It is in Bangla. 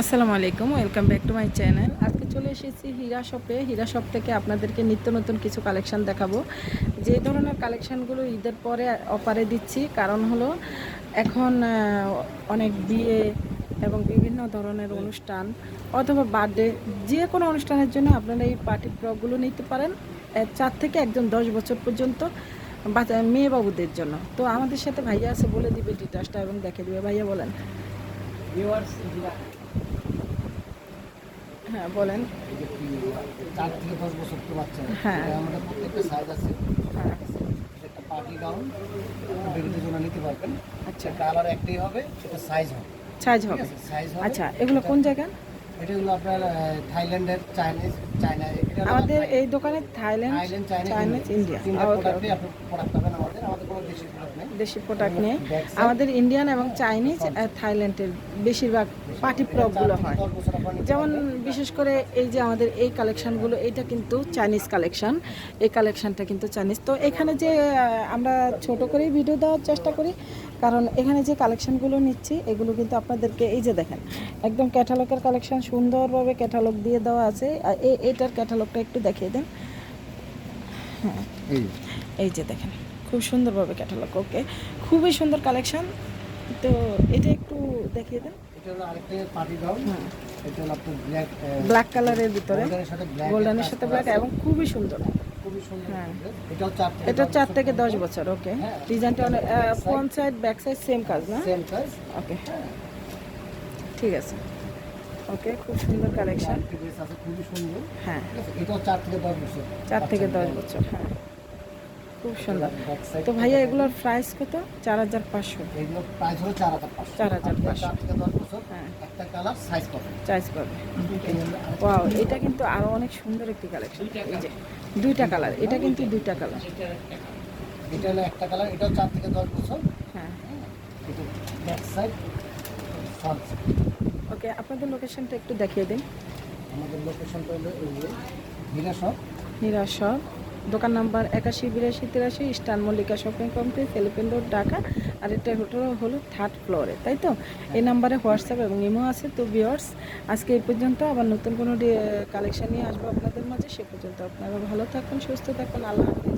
আসসালামু আলাইকুম welcome back to my channel আজকে চলে এসেছি হীরা শপে। হীরা শপ থেকে আপনাদেরকে নিত্য নতুন কিছু কালেকশান দেখাবো। যে ধরনের কালেকশানগুলো ঈদের পরে অফারে দিচ্ছি কারণ হলো এখন অনেক বিয়ে এবং বিভিন্ন ধরনের অনুষ্ঠান অথবা বার্থডে যে কোনো অনুষ্ঠানের জন্য আপনারা এই পার্টি ফ্রকগুলো নিতে পারেন চার থেকে একজন দশ বছর পর্যন্ত বাচ্চা মেয়ে বাবুদের জন্য। তো আমাদের সাথে ভাইয়া আছে বলে দিবে ডিটেলসটা এবং দেখে দিবে। ভাইয়া বলেন। ভিউয়ার্স হ্যাঁ বলেন। চার থেকে দশ বছর তো বাচ্চা হ্যাঁ। আমাদের প্রত্যেকটা সাইজ আছে। হ্যাঁ। একটা পার্টি গাউন। বেবিদের জন্য নিতে পারবেন। আচ্ছা। কালার একটাই হবে সেটা সাইজ হবে। সাইজ হবে। সাইজ আচ্ছা এগুলো কোন জায়গা এটা হলো আপনার থাইল্যান্ডের চাইনিজ চায়না আমাদের এই দোকানে থাইল্যান্ড চাইনিজ ইন্ডিয়া। দেশি প্রোডাক্ট নেই। আমাদের ইন্ডিয়ান এবং চাইনিজ থাইল্যান্ডের বেশিরভাগ পার্টি প্রপগুলো হয়। যেমন বিশেষ করে এই যে আমাদের এই কালেকশনগুলো এটা কিন্তু চাইনিজ কালেকশন এই কালেকশনটা কিন্তু চাইনিজ তো এখানে যে আমরা ছোট করেই ভিডিও দেওয়ার চেষ্টা করি কারণ এখানে যে কালেকশনগুলো নিচ্ছি এগুলো কিন্তু আপনাদেরকে এই যে দেখেন একদম ক্যাটালগের কালেকশন সুন্দরভাবে ক্যাটালগ দিয়ে দেওয়া আছে। এটার এই ক্যাটালগটা একটু দেখিয়ে দেন। হ্যাঁ এই যে দেখেন খুব সুন্দরভাবে ক্যাটালগ ওকে খুবই সুন্দর কালেকশন তো এটা একটু দেখিয়ে দেন। এটা হলো আরেকটা পার্টি গাউন হুম এটা হলো আপনার ব্ল্যাক ব্ল্যাক কালারের ভিতরে। গোল্ডেনের সাথে ব্ল্যাক এবং খুবই সুন্দর। হ্যাঁ। এটা চার থেকে দশ বছর ওকে হ্যাঁ। ডিজাইনটা অনেক front side back side same কাজ না? সেম সাইজ ওকে ঠিক আছে। ওকে খুব সুন্দর কালেকশন খুবই সুন্দর হ্যাঁ। আছে চার থেকে দশ বছর। চার থেকে দশ বাচ্চাদের বছর হ্যাঁ। খুব সুন্দর। তো ভাইয়া এগুলোর প্রাইস কত? চার হাজার পাঁচশো। এগুলো প্রাইস হলো চার হাজার পাঁচশো। 4,500 চার থেকে দশ বছর হ্যাঁ। একটা কালার সাইজ পাবে চার্জ পাবে। ওয়াও এটা কিন্তু আরও অনেক সুন্দর একটি কালেকশন এই যে দুইটা কালার এটা কিন্তু দুইটা কালার এটা হলো একটা কালার এটাও চার থেকে দশ বছর। হ্যাঁ। এটা ব্যাক সাইড ফ্রন্ট ওকে আপনাদের লোকেশনটা একটু দেখিয়ে দিন। আমাদের লোকেশনটা হলো এই যে হীরা শপ। দোকান নাম্বার একাশি বিরাশি তিরাশি স্টান Mallika shopping complex elephant road Dhaka. আর এটা হোটেল হলো থার্ড ফ্লোরে তাই তো? এই নাম্বারে হোয়াটসঅ্যাপ এবং ইমো আছে। তো ভিওর্স আজকে এই পর্যন্ত আবার নতুন কোনো কালেকশন নিয়ে আসব আপনাদের মাঝে। সে পর্যন্ত আপনারা ভালো থাকুন সুস্থ থাকুন। আল্লাহ হাফিজ।